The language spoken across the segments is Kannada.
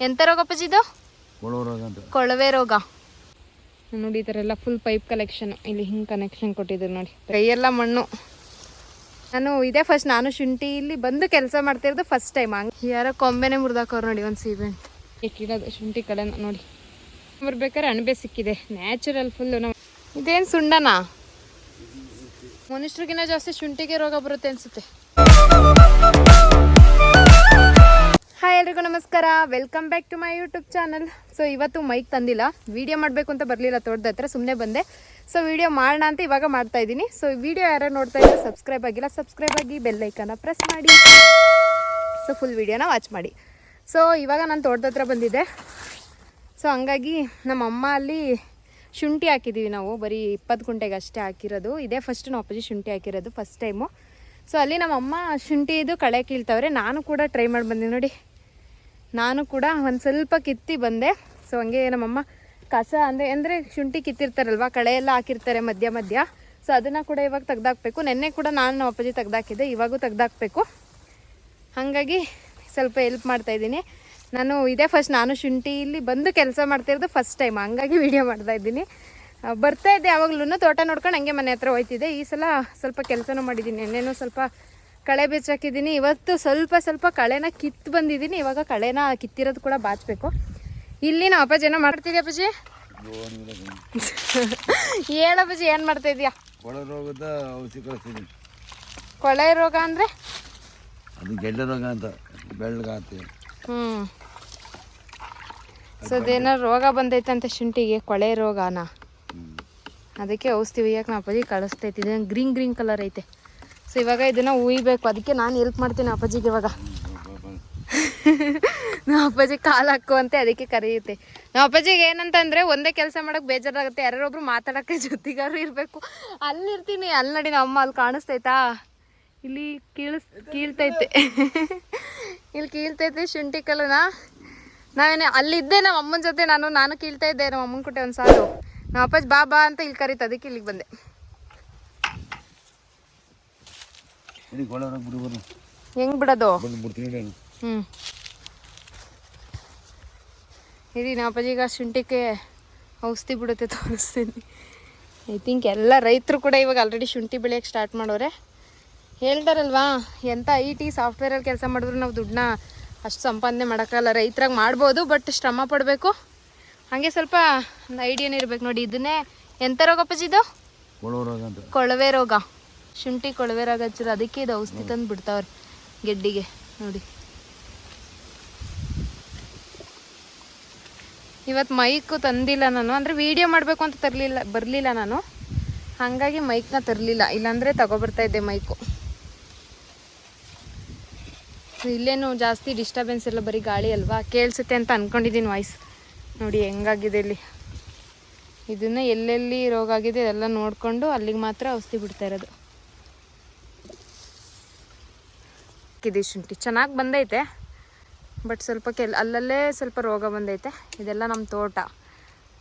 ಎಂತ ರೋಗಪ್ಪಾಜಿ ಇದು? ಕೊಳವ ರೋಗ ಅಂತ. ಕೊಳವೆ ರೋಗ. ನೋಡಿ ಈ ಥರ ಎಲ್ಲ ಫುಲ್ ಪೈಪ್ ಕಲೆಕ್ಷನ್ ಇಲ್ಲಿ ಹಿಂಗೆ ಕನೆಕ್ಷನ್ ಕೊಟ್ಟಿದ್ರು ನೋಡಿ. ಕೈಯೆಲ್ಲ ಮಣ್ಣು. ನಾನು ಇದೇ ಫಸ್ಟ್ ನಾನು ಶುಂಠಿ ಇಲ್ಲಿ ಬಂದು ಕೆಲಸ ಮಾಡ್ತಿರೋದು ಫಸ್ಟ್ ಟೈಮ್ ಹಂಗೆ ಯಾರೋ ಕೊಂಬೆನೆ ಮುರಿದಾಕವ್ರು ನೋಡಿ ಒಂದು ಸೀಬೆಂಟ್ ಇಟ್ಟಿರೋದು ಶುಂಠಿ ಕಡೆ ನೋಡಿ. ಬರ್ಬೇಕಾದ್ರೆ ಅಣಬೆ ಸಿಕ್ಕಿದೆ. ನ್ಯಾಚುರಲ್ ಫುಲ್ಲು ನಾವು ಇದೇನು ಸುಣ್ಣನಾ? ಮನುಷ್ಯರಿಗಿನ್ನ ಜಾಸ್ತಿ ಶುಂಠಿಗೆ ರೋಗ ಬರುತ್ತೆ ಅನ್ಸುತ್ತೆ. ಎಲ್ರಿಗೂ ನಮಸ್ಕಾರ. Welcome back to my YouTube channel so ಇವತ್ತು ಮೈಕ್ ತಂದಿಲ್ಲ. ವೀಡಿಯೋ ಮಾಡಬೇಕು ಅಂತ ಬರಲಿಲ್ಲ, ತೋಟದ ಹತ್ರ ಸುಮ್ಮನೆ ಬಂದೆ. ಸೊ ವಿಡಿಯೋ ಮಾಡೋಣ ಅಂತ ಇವಾಗ ಮಾಡ್ತಾ ಇದ್ದೀನಿ. ಸೊ ವಿಡಿಯೋ ಯಾರು ನೋಡ್ತಾ ಇದ್ದಾರೆ ಸಬ್ಸ್ಕ್ರೈಬ್ ಆಗಿಲ್ಲ ಸಬ್ಸ್ಕ್ರೈಬ್ ಆಗಿ ಬೆಲ್ ಐಕನ್ನ ಪ್ರೆಸ್ ಮಾಡಿ. ಸೊ ಫುಲ್ ವೀಡಿಯೋನ ವಾಚ್ ಮಾಡಿ. ಸೊ ಇವಾಗ ನಾನು ತೋಟದ ಹತ್ರ ಬಂದಿದ್ದೆ. ಸೊ ಹಂಗಾಗಿ ನಮ್ಮ ಅಮ್ಮ ಅಲ್ಲಿ ಶುಂಠಿ ಹಾಕಿದ್ದೀವಿ ನಾವು. ಬರೀ ಇಪ್ಪತ್ತು ಗುಂಟೆಗೆ ಅಷ್ಟೇ ಹಾಕಿರೋದು. ಇದೇ ಫಸ್ಟ್ ನಾವು ಅಪ್ಪಾಜಿ ಶುಂಠಿ ಹಾಕಿರೋದು ಫಸ್ಟ್ ಟೈಮು ಸೊ ಅಲ್ಲಿ ನಮ್ಮ ಅಮ್ಮ ಶುಂಠಿದು ಕಳೆ ಕೀಳ್ತಾವ್ರೆ. ನಾನು ಕೂಡ ಟ್ರೈ ಮಾಡಿ ಬಂದೆ ನೋಡಿ. ನಾನು ಕೂಡ ಒಂದು ಸ್ವಲ್ಪ ಕಿತ್ತಿ ಬಂದೆ. ಸೊ ಹಂಗೆ ನಮ್ಮಮ್ಮ ಕಸ ಅಂದರೆ ಅಂದರೆ ಶುಂಠಿ ಕಿತ್ತಿರ್ತಾರಲ್ವ ಕಳೆ ಎಲ್ಲ ಹಾಕಿರ್ತಾರೆ ಮಧ್ಯ ಮಧ್ಯ. ಸೊ ಅದನ್ನು ಕೂಡ ಇವಾಗ ತೆಗ್ದಾಕ್ಬೇಕು. ನೆನ್ನೆ ಕೂಡ ನಾನು ನಮ್ಮ ಅಪ್ಪಾಜಿ ತೆಗ್ದಾಕಿದ್ದೆ ಇವಾಗೂ ತೆಗ್ದಾಕ್ಬೇಕು. ಹಾಗಾಗಿ ಸ್ವಲ್ಪ ಹೆಲ್ಪ್ ಮಾಡ್ತಾ ಇದ್ದೀನಿ. ನಾನು ಇದೇ ಫಸ್ಟ್ ನಾನು ಶುಂಠಿ ಇಲ್ಲಿ ಬಂದು ಕೆಲಸ ಮಾಡ್ತಿರೋದು ಫಸ್ಟ್ ಟೈಮ್ ಹಂಗಾಗಿ ವೀಡಿಯೋ ಮಾಡ್ತಾ ಇದ್ದೀನಿ. ಆ, ಬರ್ತಾ ಇದ್ದೆ ಯಾವಾಗ್ಲೂ ತೋಟ ನೋಡ್ಕೊಂಡು ಹಂಗೆ ಮನೆ ಹತ್ರ ಹೋಯ್ತಿದ್ದೆ ಈ ಸಲ ಸ್ವಲ್ಪ ಕೆಲಸನೂ ಮಾಡಿದ್ದೀನಿ. ನೆನ್ನೆನೂ ಸ್ವಲ್ಪ ಕಳೆ ಬೆಚ್ಚಾಕಿದ್ದೀನಿ ಇವತ್ತು ಸ್ವಲ್ಪ ಸ್ವಲ್ಪ ಕಳೆನ ಕಿತ್ತು ಬಂದಿದ್ದೀನಿ. ಇವಾಗ ಕಳೆನ ಕಿತ್ತಿರೋದು ಕೂಡ ಬಾಚಬೇಕು. ಇಲ್ಲಿ ನಾವು ಅಪ್ಪಾಜಿ ಏನೋ ಮಾಡ್ತಿದ್ದೆ ಅಪ್ಪಾಜಿ? ಹೇಳಪ್ಪಾಜಿ ಏನು ಮಾಡ್ತಾ ಇದೀಯಾ? ಕೊಳ ರೋಗದ ಔಷಧಿ ಕಳಿಸ್ತೀನಿ. ಕೊಳೆ ರೋಗ ಅಂದರೆ? ಅದು ಗೆಡ್ಡೆ ರೋಗ ಅಂತ ಬೆಳ್ಳಗಾತಿ ಹ್ಞೂ ಸೊ ಅದೇನೋ ರೋಗ ಬಂದೈತಂತೆ ಶುಂಠಿಗೆ ಕೊಳೆ ರೋಗನ? ಅದಕ್ಕೆ ಔಷಧಿ ಒಯ್ಯಕ್ಕೆ ನಾವು ಅಪ್ಪಾಜಿ ಕಳಿಸ್ತೈತಿ ಗ್ರೀನ್ ಗ್ರೀನ್ ಕಲರ್ ಐತೆ. ಸೊ ಇವಾಗ ಇದನ್ನು ಉಯ್ಬೇಕು. ಅದಕ್ಕೆ ನಾನು ಹೆಲ್ಪ್ ಮಾಡ್ತೀನಿ ಅಪ್ಪಾಜಿಗೆ ಇವಾಗ. ನಮ್ಮ ಅಪ್ಪಾಜಿ ಕಾಲು ಅಂತ ಅದಕ್ಕೆ ಕರೆಯುತ್ತೆ. ನಮ್ಮ ಅಪ್ಪಾಜಿಗೆ ಏನಂತಂದ್ರೆ ಒಂದೇ ಕೆಲಸ ಮಾಡೋಕೆ ಬೇಜಾರಾಗುತ್ತೆ. ಯಾರೊಬ್ರು ಮಾತಾಡೋಕ್ಕೆ ಜೊತೆಗಾರು ಇರಬೇಕು. ಅಲ್ಲಿರ್ತೀನಿ. ಅಲ್ಲಿ ನೋಡಿ ನಮ್ಮ ಅಮ್ಮ ಅಲ್ಲಿ ಕಾಣಿಸ್ತೈತಾ? ಇಲ್ಲಿ ಕೀಳಿಸ್, ಕೀಳ್ತೈತೆ. ಇಲ್ಲಿ ಕೀಳ್ತೈತೆ ಶುಂಠಿ ಕಲನ ನಾವೇನೆ ಅಲ್ಲಿದ್ದೆ ನಮ್ಮ ಅಮ್ಮನ ಜೊತೆ ನಾನು ನಾನು ಕೀಳ್ತಾ ಇದ್ದೆ ನಮ್ಮ ಅಮ್ಮನ ಕೊಟ್ಟೆ ಒಂದು ಸಾಲು ನಮ್ಮ ಅಪ್ಪಾಜಿ ಬಾ ಬಾ ಅಂತ ಇಲ್ಲಿ ಕರೀತು. ಅದಕ್ಕೆ ಇಲ್ಲಿಗೆ ಬಂದೆ ಇಡೀ ಕೊಳ ರೋಗ ಬಿಡು ಬರು ಹೆಂಗ್ ಬಿಡೋದು? ಹ್ಞೂ ಇರಿ ನಾಪಜಿಗ ಅಪ್ಪಾಜಿಗ ಶುಂಠಿಗೆ ಔಷಧಿ ಬಿಡುತ್ತೆ ತೋರಿಸ್ತೀನಿ. ಐ ಥಿಂಕ್ ಎಲ್ಲ ರೈತರು ಕೂಡ ಇವಾಗ ಆಲ್ರೆಡಿ ಶುಂಠಿ ಬೆಳೆಯೋಕ್ಕೆ ಸ್ಟಾರ್ಟ್ ಮಾಡೋರೆ. ಹೇಳ್ತಾರಲ್ವಾ ಎಂಥ ಐ ಟಿ ಸಾಫ್ಟ್ವೇರಲ್ಲಿ ಕೆಲಸ ಮಾಡಿದ್ರು ನಾವು ದುಡ್ಡನ್ನ ಅಷ್ಟು ಸಂಪಾದನೆ ಮಾಡೋಕ್ಕಲ್ಲ ರೈತರಾಗಿ ಮಾಡ್ಬೋದು ಬಟ್ ಶ್ರಮ ಪಡಬೇಕು. ಹಾಗೆ ಸ್ವಲ್ಪ ಒಂದು ಐಡಿಯಾನೇ ಇರ್ಬೇಕು ನೋಡಿ ಇದನ್ನೇ ಎಂಥ ರೋಗಪಜಿ ಇದು? ಕೊಳವ ರೋಗ ಪಜಿದು ಕೊಳವೆ ರೋಗ. ಶುಂಠಿ ಕೊಳವೆರಾಗ ಹಚ್ಚಿರ ಅದಕ್ಕೆ ಇದು ಔಷಧಿ ತಂದು ಬಿಡ್ತಾವ್ರಿ ಗೆಡ್ಡಿಗೆ ನೋಡಿ. ಇವತ್ತು ಮೈಕು ತಂದಿಲ್ಲ ನಾನು ಅಂದರೆ ವಿಡಿಯೋ ಮಾಡಬೇಕು ಅಂತ ತರಲಿಲ್ಲ ಬರಲಿಲ್ಲ ನಾನು. ಹಾಗಾಗಿ ಮೈಕ್ನ ತರಲಿಲ್ಲ ಇಲ್ಲಾಂದರೆ ತಗೊಬರ್ತಾ ಇದ್ದೆ ಮೈಕು ಇಲ್ಲೇನು ಜಾಸ್ತಿ ಡಿಸ್ಟರ್ಬೆನ್ಸ್ ಇಲ್ಲ ಬರೀ ಗಾಳಿ ಅಲ್ವಾ? ಕೇಳಿಸುತ್ತೆ ಅಂತ ಅಂದ್ಕೊಂಡಿದ್ದೀನಿ ವಾಯ್ಸ್ ನೋಡಿ ಹೆಂಗಾಗಿದೆ ಇಲ್ಲಿ. ಇದನ್ನ ಎಲ್ಲೆಲ್ಲಿ ರೋಗ ಆಗಿದೆ ಎಲ್ಲ ನೋಡಿಕೊಂಡು ಅಲ್ಲಿಗೆ ಮಾತ್ರ ಔಷಧಿ ಬಿಡ್ತಾ ಇರೋದು. ಇದೆ ಶುಂಠಿ. ಚೆನ್ನಾಗಿ ಬಂದೈತೆ. ಬಟ್ ಸ್ವಲ್ಪ ಕೆಲ್, ಅಲ್ಲಲ್ಲೇ ಸ್ವಲ್ಪ ರೋಗ ಬಂದೈತೆ. ಇದೆಲ್ಲ ನಮ್ಮ ತೋಟ.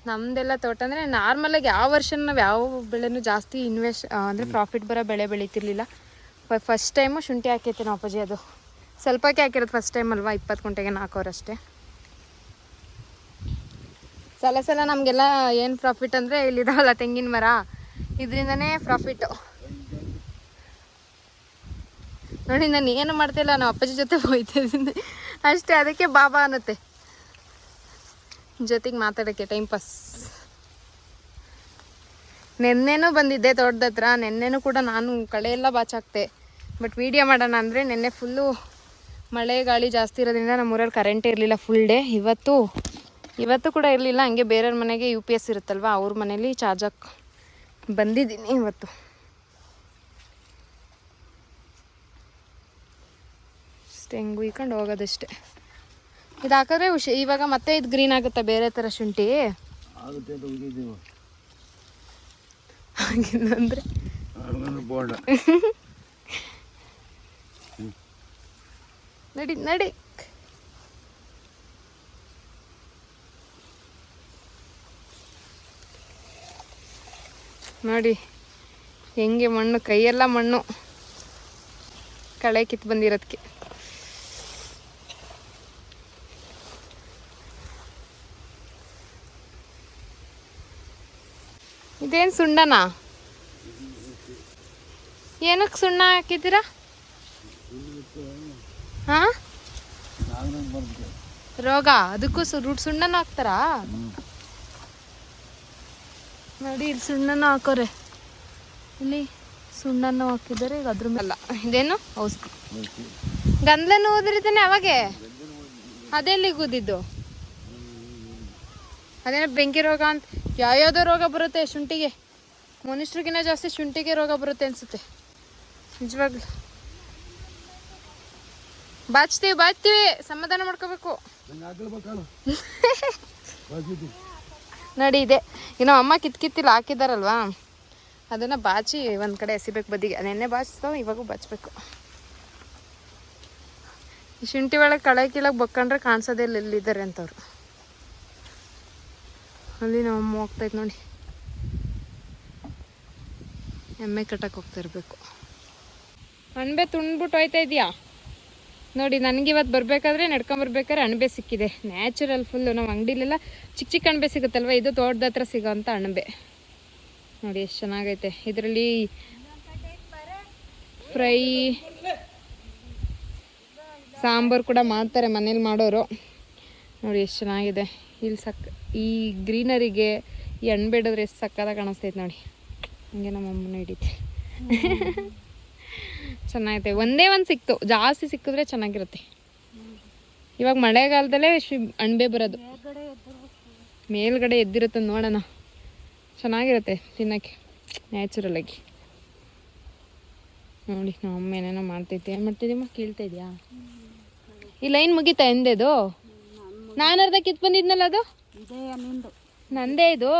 ನಮ್ಮದೆಲ್ಲ ತೋಟ ಅಂದರೆ ನಾರ್ಮಲಾಗಿ ಯಾವ ವರ್ಷ ನಾವು ಯಾವ ಬೆಳೆನೂ ಜಾಸ್ತಿ ಇನ್ವೆಸ್ಟ್ ಅಂದರೆ ಪ್ರಾಫಿಟ್ ಬರೋ ಬೆಳೆ ಬೆಳೀತಿರ್ಲಿಲ್ಲ. ಫಸ್ಟ್ ಟೈಮು ಶುಂಠಿ ಹಾಕೈತೆ ನಾವು ಅಪ್ಪಾಜಿ ಅದು ಸ್ವಲ್ಪಕ್ಕೆ ಹಾಕಿರೋದು ಫಸ್ಟ್ ಟೈಮ್ ಅಲ್ವಾ? ಇಪ್ಪತ್ತು ಗುಂಟೆಗೆ ನಾಲ್ಕವರಷ್ಟೇ ಸಲ ಸಲ ನಮಗೆಲ್ಲ ಏನು ಪ್ರಾಫಿಟ್ ಅಂದರೆ ಇಲ್ಲಿದಾವಲ್ಲ ತೆಂಗಿನ ಮರ. ಇದರಿಂದನೇ ಪ್ರಾಫಿಟ್ಟು ನೋಡಿ, ನಾನು ಏನು ಮಾಡ್ತಿಲ್ಲ ನಾವು ಅಪ್ಪಾಜಿ ಜೊತೆ ಹೋಯ್ತಿದ್ದೀನಿ ಅಷ್ಟೇ, ಅದಕ್ಕೆ ಬಾಬಾ ಅನ್ನತ್ತೆ. ಜೊತೆಗೆ ಮಾತಾಡೋಕ್ಕೆ ಟೈಮ್ ಪಾಸ್ ನೆನ್ನೆನೂ ಬಂದಿದ್ದೆ ತೋಟದ ಹತ್ರ, ನೆನ್ನೆನೂ ಕೂಡ ನಾನು ಕಳೆ ಎಲ್ಲ ಬಾಚಾಕ್ತೆ ಬಟ್ ವೀಡಿಯೋ ಮಾಡೋಣ ಅಂದರೆ ನೆನ್ನೆ ಫುಲ್ಲು ಮಳೆ, ಗಾಳಿ ಜಾಸ್ತಿ ಇರೋದ್ರಿಂದ ನಮ್ಮೂರಲ್ಲಿ ಕರೆಂಟ್ ಇರಲಿಲ್ಲ ಫುಲ್ ಡೇ ಇವತ್ತು ಇವತ್ತು ಕೂಡ ಇರಲಿಲ್ಲ, ಹಂಗೆ ಬೇರೆಯವ್ರ ಮನೆಗೆ ಯು ಪಿ ಎಸ್ ಇರುತ್ತಲ್ವ, ಅವ್ರ ಮನೇಲಿ ಚಾರ್ಜಕ್ಕೆ ಬಂದಿದ್ದೀನಿ ಇವತ್ತು. ಅಷ್ಟೇ ಇಕೊಂಡು ಹೋಗೋದಷ್ಟೇ. ಇದು ಹಾಕಿದ್ರೆ ಹುಷ ಇವಾಗ ಮತ್ತೆ ಇದು ಗ್ರೀನ್ ಆಗುತ್ತೆ ಬೇರೆ ಥರ ಶುಂಠಿ. ಬೋಲ್ಡ ನಡಿ ನಡಿ. ನೋಡಿ ಹೆಂಗೆ ಮಣ್ಣು ಕೈಯೆಲ್ಲ ಮಣ್ಣು. ಕಳೆ ಕಿತ್ತು ಬಂದಿರೋದಕ್ಕೆ ಇದೇನು ಸುಣ್ಣನಾ? ಏನಕ್ಕೆ ಸುಣ್ಣ ಹಾಕಿದ್ದೀರಾ? ಹಾಂ? ರೋಗ, ಅದಕ್ಕೂ ಸು ರೂಟ್ ಸುಣ್ಣನ ಹಾಕ್ತಾರಾ? ನೋಡಿ, ಇಲ್ಲಿ ಸುಣ್ಣನ ಹಾಕೋರೆ. ಇಲ್ಲಿ ಸುಣ್ಣನ ಹಾಕಿದ್ದಾರೆ, ಈಗ ಅದ್ರ ಮೇಲೆ ಇದೇನು? ಔಷಧಿ. ಗಂದ್ಲನ್ನು ಓದಿರ್ತಾನೆ ಅವಾಗೆ? ಅದೆಲ್ಲಿ ಊದಿದ್ದು ಅದೇನೋ ಬೆಂಕಿ ರೋಗ ಅಂತ ಯಾವ್ಯಾವ್ದೋ ರೋಗ ಬರುತ್ತೆ ಶುಂಠಿಗೆ? ಮನುಷ್ಯರಿಗಿನ್ನ ಜಾಸ್ತಿ ಶುಂಠಿಗೆ ರೋಗ ಬರುತ್ತೆ ಅನ್ಸುತ್ತೆ. ನಿಜವಾಗ್ಲು. ಬಾಚ್ತೀವಿ ಬಾಚ್ತೀವಿ. ಸಮಾಧಾನ ಮಾಡ್ಕೋಬೇಕು. ನಡಿ, ಇದೆ. ಇನ್ನು ಅಮ್ಮ ಕಿತ್ ಕಿತ್ತಿಲ್ಲ ಹಾಕಿದಾರಲ್ವಾ? ಅದನ್ನ ಬಾಚಿ ಒಂದು ಕಡೆ ಎಸಿಬೇಕು ಬದಿಗೆ. ನೆನ್ನೆ ಬಾಚ್ತಾವ ಇವಾಗೂ ಬಾಚ್ಬೇಕು. ಶುಂಠಿ ಒಳಗೆ ಕಳೆ ಕೀಳಕ್ಕೆ ಬಕ್ಕೊಂಡ್ರೆ ಕಾಣಿಸೋದೇ ಇಲ್ಲಿದ್ದಾರೆ ಅಂತವ್ರು. ಅಲ್ಲಿ ನಮ್ಮ ಅಮ್ಮ ಹೋಗ್ತೈತೆ ನೋಡಿ. ಎಮ್ಮೆ ಕಟ್ಟಕ್ಕೆ ಹೋಗ್ತಾ ಇರಬೇಕು. ಅಣಬೆ ತುಂಡ್ಬಿಟ್ಟು ಹೋಯ್ತಾ ಇದೆಯಾ? ನೋಡಿ, ನನಗೆ ಇವತ್ತು ಬರಬೇಕಾದ್ರೆ ನಡ್ಕೊಂಬರ್ಬೇಕಾದ್ರೆ ಅಣಬೆ ಸಿಕ್ಕಿದೆ. ನ್ಯಾಚುರಲ್ ಫುಲ್ಲು ನಮ್ಮ ಅಂಗಡಿಲೆಲ್ಲ ಚಿಕ್ಕ ಚಿಕ್ಕ ಅಣಬೆ ಸಿಗುತ್ತಲ್ವ? ಇದು ತೋಟದ ಹತ್ರ ಸಿಗೋವಂಥ ಅಣಬೆ ನೋಡಿ, ಎಷ್ಟು ಚೆನ್ನಾಗೈತೆ. ಇದರಲ್ಲಿ ಫ್ರೈ, ಸಾಂಬಾರು ಕೂಡ ಮಾಡ್ತಾರೆ ಮನೇಲಿ ಮಾಡೋರು. ನೋಡಿ ಎಷ್ಟು ಚೆನ್ನಾಗಿದೆ. ಇಲ್ಲಿ ಸಕ್ ಈ ಗ್ರೀನರಿಗೆ ಈ ಹಣ್ಣು ಎಷ್ಟು ಸಕ್ಕದಾಗ ಕಾಣಿಸ್ತೈತೆ ನೋಡಿ. ಹಂಗೆ ನಮ್ಮ ಅಮ್ಮನ ಹಿಡಿತೆ. ಚೆನ್ನಾಗೈತೆ. ಒಂದೇ ಒಂದು ಸಿಕ್ತು. ಜಾಸ್ತಿ ಸಿಕ್ಕಿದ್ರೆ ಚೆನ್ನಾಗಿರುತ್ತೆ. ಇವಾಗ ಮಳೆಗಾಲದಲ್ಲೇ ಅಣಬೆ ಬರೋದು. ಮೇಲ್ಗಡೆ ಎದ್ದಿರುತ್ತೆ ನೋಡೋಣ. ಚೆನ್ನಾಗಿರುತ್ತೆ ತಿನ್ನೋಕ್ಕೆ. ನ್ಯಾಚುರಲ್ ಆಗಿ. ನೋಡಿ ನಮ್ಮ ಅಮ್ಮ ಏನೇನೋ ಮಾಡ್ತೈತೆ. ಏನು ಮಾಡ್ತಿದ್ದೀಮ್ಮ ಕೇಳ್ತಾ ಇದೆಯಾ? ಈ ಲೈನ್ ಮುಗಿತಾ ಎಂದೇದು? ನಾನು ಅರ್ಧ ಕಿತ್ ಬಂದಿದ್ನಲ್ಲ ಅದು? ನಂದೇ. ಇದು?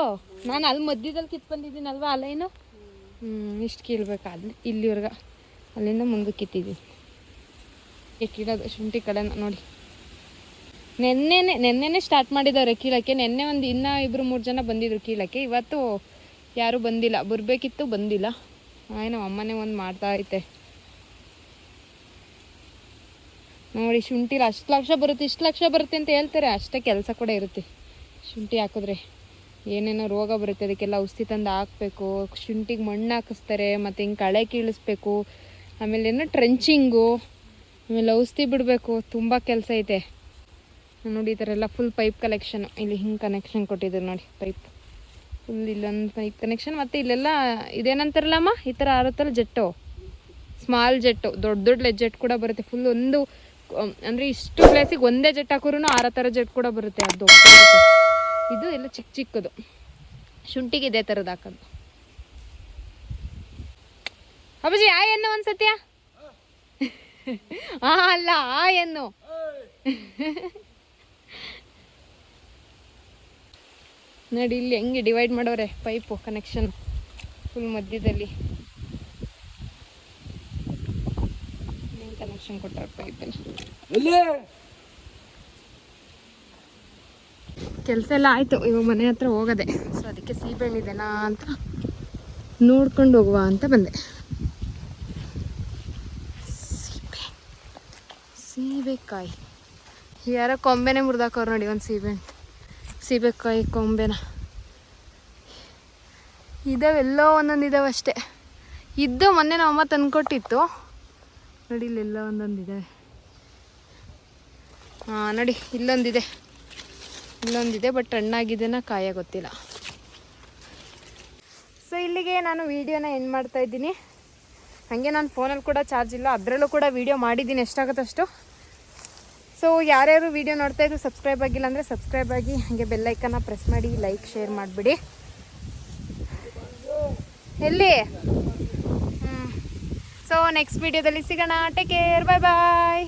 ನಾನು ಅಲ್ಲಿ ಮಧ್ಯದಲ್ಲಿ ಕಿತ್ ಬಂದಿದ್ದೀನಲ್ವಾ ಅಲ್ಲ ಏನು ಹ್ಞೂ ಇಷ್ಟು ಅಲ್ಲಿ ಇಲ್ಲಿವರ್ಗ. ಅಲ್ಲಿಂದ ಮುಂದಕ್ಕೆ ಕಿತ್ತಿದ್ದೀನಿ. ಕೀಳೋದು ಶುಂಠಿ ಕಡೆನ ನೋಡಿ. ನೆನ್ನೆನೆ ನೆನ್ನೆನೆ ಸ್ಟಾರ್ಟ್ ಮಾಡಿದ್ದಾರೆ ಕೀಳಕ್ಕೆ. ನೆನ್ನೆ ಒಂದು ಇನ್ನೂ ಇಬ್ಬರು ಮೂರು ಜನ ಬಂದಿದ್ರು ಕೀಳಕ್ಕೆ. ಇವತ್ತು ಯಾರೂ ಬಂದಿಲ್ಲ. ಬರ್ಬೇಕಿತ್ತು ಬಂದಿಲ್ಲ. ಏನೋ ಅಮ್ಮನೇ ಒಂದು ಮಾಡ್ತಾ ಐತೆ ನೋಡಿ ಶುಂಠಿಲಿ ಅಷ್ಟು ಲಕ್ಷ ಬರುತ್ತೆ, ಇಷ್ಟು ಲಕ್ಷ ಬರುತ್ತೆ ಅಂತ ಹೇಳ್ತಾರೆ. ಅಷ್ಟೇ ಕೆಲಸ ಕೂಡ ಇರುತ್ತೆ. ಶುಂಠಿ ಹಾಕಿದ್ರೆ ಏನೇನೋ ರೋಗ ಬರುತ್ತೆ, ಅದಕ್ಕೆಲ್ಲ ಔಷಧಿ ತಂದು ಹಾಕಬೇಕು. ಶುಂಠಿಗೆ ಮಣ್ಣು ಹಾಕಿಸ್ತಾರೆ, ಮತ್ತು ಹಿಂಗೆ ಕಳೆ ಕೀಳಿಸ್ಬೇಕು. ಆಮೇಲೆ ಏನೋ ಟ್ರೆಂಚಿಂಗು ಆಮೇಲೆ ಔಷಧಿ ಬಿಡಬೇಕು. ತುಂಬ ಕೆಲಸ ಐತೆ. ನೋಡಿ, ಈ ಥರ ಎಲ್ಲ ಫುಲ್ ಪೈಪ್ ಕಲೆಕ್ಷನ್ ಇಲ್ಲಿ ಹಿಂಗೆ ಕನೆಕ್ಷನ್ ಕೊಟ್ಟಿದ್ರು ನೋಡಿ ಪೈಪ್ ಫುಲ್ ಇಲ್ಲೊಂದು ಪೈಪ್ ಕನೆಕ್ಷನ್ ಮತ್ತು ಇಲ್ಲೆಲ್ಲ ಇದೇನಂತಾರಲ್ಲಮ್ಮ? ಈ ಥರ ಆರುತ್ತಲ್ಲ ಜೆಟ್ಟು? ಸ್ಮಾಲ್ ಜೆಟ್ಟು, ದೊಡ್ಡ ದೊಡ್ಡ ಜೆಟ್ ಕೂಡ ಬರುತ್ತೆ. ಫುಲ್ ಒಂದು ಅಂದ್ರೆ ಇಷ್ಟು ಪ್ಲೇಸಿಗೆ ಒಂದೇ ಜೆಟ್ ಹಾಕೋರು ಆರ ಥರ ಜೆಟ್ ಕೂಡ ಬರುತ್ತೆ ಅದು ಇದು ಎಲ್ಲ ಚಿಕ್ಕ ಚಿಕ್ಕದು. ಶುಂಠಿಗೆ ಇದೇ ಥರದ್ದು ಹಾಕೋದು. ಅಬ್ಬಜಿ ಆ ಎನ್ನು ಒಂದ್ಸತ್ಯ ಆ? ಅಲ್ಲ, ಆ ಎನ್ನು ನೋಡಿ, ಇಲ್ಲಿ ಹೆಂಗೆ ಡಿವೈಡ್ ಮಾಡೋರೆ ಪೈಪು ಕನೆಕ್ಷನ್ ಫುಲ್ ಮಧ್ಯದಲ್ಲಿ. ಕನೆಕ್ಷನ್ ಕೊಟ್ಟಾರ ಕೆಲಸ ಎಲ್ಲ ಆಯಿತು ಇವಾಗ ಮನೆ ಹತ್ರ ಹೋಗದೆ. ಸೊ ಅದಕ್ಕೆ ಸೀಬೆಹಣ್ಣಿದೆನಾ ಅಂತ ನೋಡ್ಕೊಂಡು ಹೋಗುವ ಅಂತ ಬಂದೆ. ಸೀಬೆ ಸೀಬೆಕಾಯಿ. ಯಾರ ಕೊಂಬೆನೆ ಮುರಿದಾಕವ್ರು ನೋಡಿ ಒಂದು ಸೀಬೆಹಣ್ಣು ಸೀಬೆಕಾಯಿ ಕೊಂಬೆನ. ಇದಾವೆಲ್ಲೋ ಒಂದೊಂದು ಇದಾವೆ ಅಷ್ಟೇ ಇದ್ದು ಮೊನ್ನೆ ನಮ್ಮ ಅಮ್ಮ ತಂದ್ಕೊಟ್ಟಿತ್ತು. ನೋಡಿ ಇಲ್ಲೆಲ್ಲ ಒಂದೊಂದಿದೆ. ಹಾಂ, ನೋಡಿ, ಇಲ್ಲೊಂದಿದೆ. ಇಲ್ಲೊಂದಿದೆ ಬಟ್ ಹಣ್ಣಾಗಿದೆನ ಕಾಯ ಗೊತ್ತಿಲ್ಲ. ಸೊ ಇಲ್ಲಿಗೆ ನಾನು ವೀಡಿಯೋನ ಎಂಡ್ ಮಾಡ್ತಾ ಇದ್ದೀನಿ. ಹಾಗೆ ನಾನು ಫೋನಲ್ಲಿ ಕೂಡ ಚಾರ್ಜ್ ಇಲ್ಲ, ಅದರಲ್ಲೂ ಕೂಡ ವೀಡಿಯೋ ಮಾಡಿದ್ದೀನಿ, ಎಷ್ಟಾಗುತ್ತೆ ಅಷ್ಟು. ಸೊ ಯಾರ್ಯಾರು ವೀಡಿಯೋ ನೋಡ್ತಾ ಇದ್ದು ಸಬ್ಸ್ಕ್ರೈಬ್ ಆಗಿಲ್ಲ ಅಂದರೆ ಸಬ್ಸ್ಕ್ರೈಬ್ ಆಗಿ, ಹಾಗೆ ಬೆಲ್ಲೈಕನ್ನ ಪ್ರೆಸ್ ಮಾಡಿ ಲೈಕ್ ಶೇರ್ ಮಾಡಿಬಿಡಿ. ಎಲ್ಲಿ? ಸೊ ನೆಕ್ಸ್ಟ್ ವೀಡಿಯೋದಲ್ಲಿ ಸಿಗೋಣ. ಟೇಕ್ ಕೇರ್ ಬಾಯ್ ಬಾಯ್